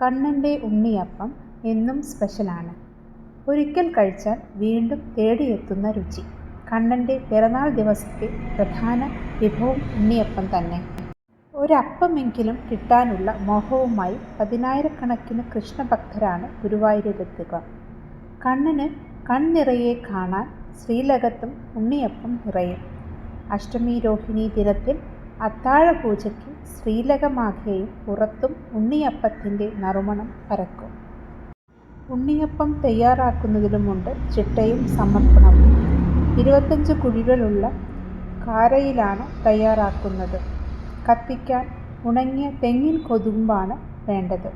കണ്ണന്റെ ഉണ്ണിയപ്പം എന്നും സ്പെഷ്യലാണ്. ഒരിക്കൽ കഴിച്ചാൽ വീണ്ടും തേടിയെത്തുന്ന രുചി. കണ്ണന്റെ പിറന്നാൾ ദിവസത്തെ പ്രധാന വിഭവം ഉണ്ണിയപ്പം തന്നെ. ഒരപ്പമെങ്കിലും കിട്ടാനുള്ള മോഹവുമായി പതിനായിരക്കണക്കിന് കൃഷ്ണഭക്തരാണ് ഗുരുവായൂരിലെത്തുക. കണ്ണന് കൺനിറയെ കാണാൻ ശ്രീലകത്തും ഉണ്ണിയപ്പം നിറയും. അഷ്ടമി രോഹിണി ദിനത്തിൽ അത്താഴപൂജയ്ക്ക് ശ്രീലകമാകെയും പുറത്തും ഉണ്ണിയപ്പത്തിന്റെ നറുമണം പരക്കും. ഉണ്ണിയപ്പം തയ്യാറാക്കുന്നതിലുമുണ്ട് ചിട്ടയും സമർപ്പണവും. ഇരുപത്തഞ്ച് കുഴികളുള്ള കാരയിലാണ് തയ്യാറാക്കുന്നത്. കത്തിക്കാൻ ഉണങ്ങിയ തെങ്ങിൻ കൊതുമ്പാണ് വേണ്ടത്.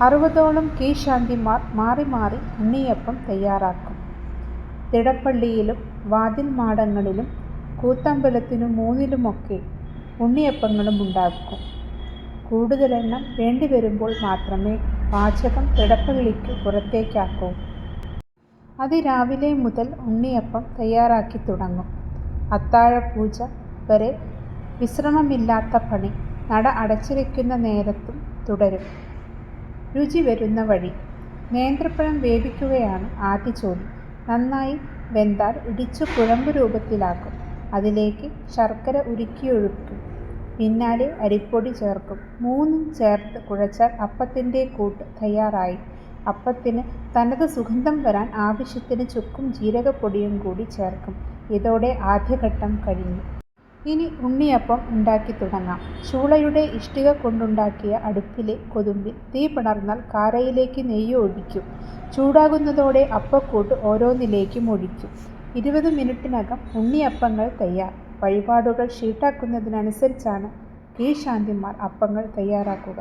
അറുപതോളം കീശാന്തിമാർ മാറി മാറി ഉണ്ണിയപ്പം തയ്യാറാക്കും. തിടപ്പള്ളിയിലും വാതിൽ മാടങ്ങളിലും കൂത്തമ്പലത്തിനു മൂന്നിലുമൊക്കെ ഉണ്ണിയപ്പങ്ങളും ഉണ്ടാക്കും. കൂടുതലെണ്ണം വേണ്ടിവരുമ്പോൾ മാത്രമേ പാചകം തിടപ്പള്ളിക്ക് പുറത്തേക്കാക്കൂ. അതിരാവിലെ മുതൽ ഉണ്ണിയപ്പം തയ്യാറാക്കി തുടങ്ങും. അത്താഴപൂജ വരെ വിശ്രമമില്ലാത്ത പണി നട അടച്ചിരിക്കുന്ന നേരത്തും തുടരും. രുചി വരുന്ന വഴി. നേന്ത്രപ്പഴം വേവിക്കുകയാണ് ആദ്യ ജോലി. നന്നായി വെന്താൽ ഇടിച്ചു കുഴമ്പ് രൂപത്തിലാക്കും. അതിലേക്ക് ശർക്കര ഉരുക്കിയൊഴിക്കും. പിന്നാലെ അരിപ്പൊടി ചേർക്കും. മൂന്നും ചേർത്ത് കുഴച്ചാൽ അപ്പത്തിന്റെ കൂട്ട് തയ്യാറായി. അപ്പത്തിന് തനത് സുഗന്ധം വരാൻ ആവശ്യത്തിന് ചുക്കും ജീരകപ്പൊടിയും കൂടി ചേർക്കും. ഇതോടെ ആദ്യഘട്ടം കഴിഞ്ഞു. ഇനി ഉണ്ണിയപ്പം ഉണ്ടാക്കി തുടങ്ങാം. ചൂളയുടെ ഇഷ്ടിക കൊണ്ടുണ്ടാക്കിയ അടുപ്പിലെ കൊതുമ്പിൽ തീ പിണർന്നാൽ കാരയിലേക്ക് നെയ്യ് ഒഴിക്കും. ചൂടാകുന്നതോടെ അപ്പക്കൂട്ട് ഓരോന്നിലേക്കും ഒഴിക്കും. ഇരുപത് മിനിറ്റിനകം ഉണ്ണിയപ്പങ്ങൾ തയ്യാർ വഴിപാടുകൾ ഷീട്ടാക്കുന്നതിനനുസരിച്ചാണ് കീഴ്ശാന്തിമാർ അപ്പങ്ങൾ തയ്യാറാക്കുക.